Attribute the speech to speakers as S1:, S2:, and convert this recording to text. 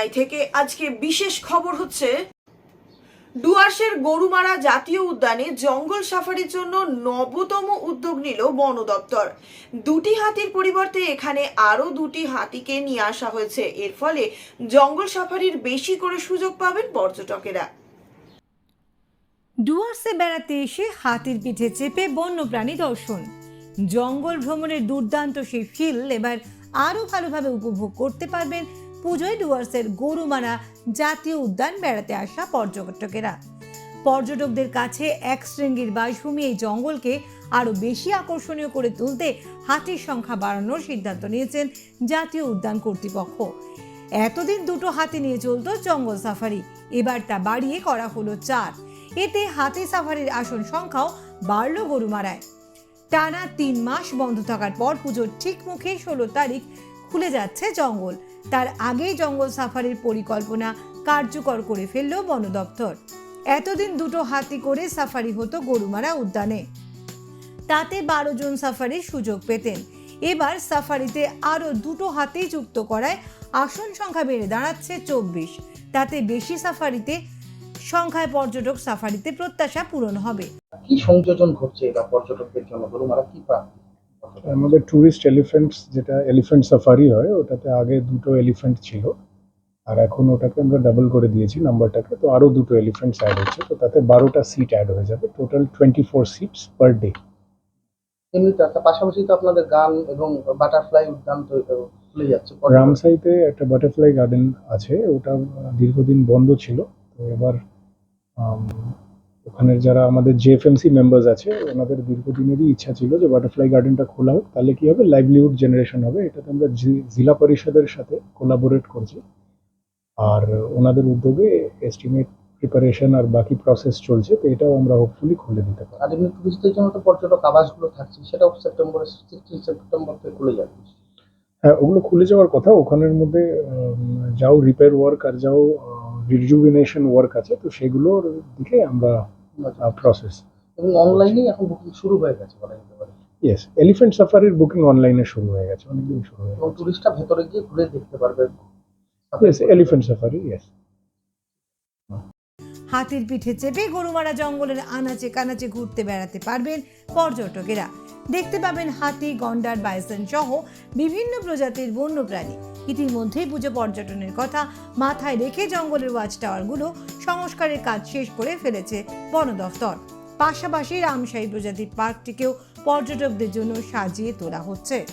S1: UNI থেকে আজকে বিশেষ খবর হচ্ছে, ডুয়ার্সের গরুমারা জাতীয় উদ্যানে জঙ্গল সাফারির জন্য নবতম উদ্যোগ নিল বন দপ্তর। দুটি হাতির পরিবর্তে এখানে আরও দুটি হাতিকে নিয়ে আসা হয়েছে। এর ফলে জঙ্গল সাফারির বেশি করে সুযোগ পাবেন পর্যটকেরা।
S2: ডুয়ার্সে বেড়াতে এসে হাতির পিঠে চেপে বন্যপ্রাণী দর্শন। জঙ্গল ভ্রমণের দুর্দান্ত সেই ফিল এবার আরও ভালোভাবে উপভোগ করতে পারবেন পুজোয় ডুয়ার্সের গরুমারা জাতীয় উদ্যান বেড়াতে আসা পর্যটকেরা। পর্যটকদের কাছে এক শৃঙ্গির বাসভূমি এই জঙ্গলকে আরও বেশি আকর্ষণীয় করে তুলতে হাতির সংখ্যা বাড়ানোর সিদ্ধান্ত নিয়েছেন জাতীয় উদ্যান কর্তৃপক্ষ। এতদিন দুটো হাতি নিয়ে চলতো জঙ্গল সাফারি, এবার তা বাড়িয়ে করা হলো চার। এতে হাতি সাফারির আসন সংখ্যাও বাড়ল গরুমারায় টানা তিন মাস বন্ধ থাকার পর পুজোর ঠিক মুখে ষোলো তারিখ খুলে যাচ্ছে জঙ্গল। তার আগেই জঙ্গল সাফারির পরিকল্পনা কার্যকর করে ফেলল বন দপ্তর। এতদিন দুটো হাতি করে সাফারি হতো গরুমারা উদ্যানে। তাতে বারো জন সাফারির সুযোগ পেতেন। এবার সাফারিতে আরও দুটো হাতি যুক্ত করায় আসন সংখ্যা বেড়ে দাঁড়াচ্ছে চব্বিশ। তাতে বেশি সাফারিতে, সংখ্যায় পর্যটক সাফারিতে প্রত্যাশা পূরণ হবে।
S3: কি সংযোজন ঘটছে এটা পর্যটকদের জন্য গরুমারা কি প্রাপ্তি?
S4: আমাদের ট্যুরিস্ট এলিফেন্টস যেটা এলিফেন্ট সাফারি হয় ওটাতে আগে দুটো এলিফেন্ট ছিল। আর এখন ওটাকে আমরা ডাবল করে দিয়েছি নাম্বারটাকে তো আরও দুটো এলিফেন্টস অ্যাড হচ্ছে। তো তাতে বারোটা সিট অ্যাড হয়ে যাবে। Total twenty four seats per day
S3: এমনি তার পাশাপাশি তো আপনাদের গান এবং বাটারফ্লাই উদ্যান তো খুলে যাচ্ছে।
S4: রামসাইতে একটা বাটারফ্লাই গার্ডেন আছে। ওটা দীর্ঘদিন বন্ধ ছিল। তো এবার ওখানের যারা আমাদের জেএফএমসি মেম্বার্স আছে ওনাদের দীর্ঘদিনেরই ইচ্ছা ছিল যে বাটারফ্লাই গার্ডেনটা খোলা হোক। তাহলে কি হবে? লাইভলিহুড জেনারেশন হবে। এটাতে আমরা জেলা পরিষদের সাথে কোলাবোরেট করছি। আর ওনাদের উদ্যোগে এস্টিমেট প্রিপারেশন আর বাকি প্রসেস চলছে তো এটাও আমরা হোপফুলি খুলে দিতে পারি
S3: আর এমনি টুরিস্টদের জন্য তো পর্যটক আবাসগুলো থাকছে সেটাও সেপ্টেম্বর সিক্সটিন সেপ্টেম্বর থেকে খুলে যাবে।
S4: হ্যাঁ ওগুলো খুলে যাওয়ার কথা। ওখানের মধ্যে যাও রিপেয়ার ওয়ার্ক আর যাও রিজুভিনেশন ওয়ার্ক আছে তো সেগুলোর দিকে আমরা প্রসেস
S3: এবং অনলাইনেই এখন বুকিং শুরু হয়ে গেছে বলা যেতে পারে।
S4: ইয়েস এলিফেন্ট সাফারির বুকিং অনলাইনে শুরু হয়ে গেছে অনেকদিন শুরু হয়ে গেছে।
S3: টুরিস্টরা ভেতরে গিয়ে ঘুরে দেখতে পারবে।
S4: ইয়েস এলিফেন্ট সাফারি ইয়েস
S2: হাতির পিঠে চেপে গরুমারা জঙ্গলের আনাচে কানাচে ঘুরতে বেড়াতে পারবেন পর্যটকেরা। দেখতে পাবেন হাতি গন্ডার বাইসন সহ বিভিন্ন প্রজাতির বন্যপ্রাণী। ইতিমধ্যেই পুজো পর্যটনের কথা মাথায় রেখে জঙ্গলের ওয়াচ টাওয়ারগুলো সংস্কারের কাজ শেষ করে ফেলেছে বন দফতর। পাশাপাশি রামশাহী প্রজাতির পার্কটিকেও পর্যটকদের জন্য সাজিয়ে তোলা হচ্ছে।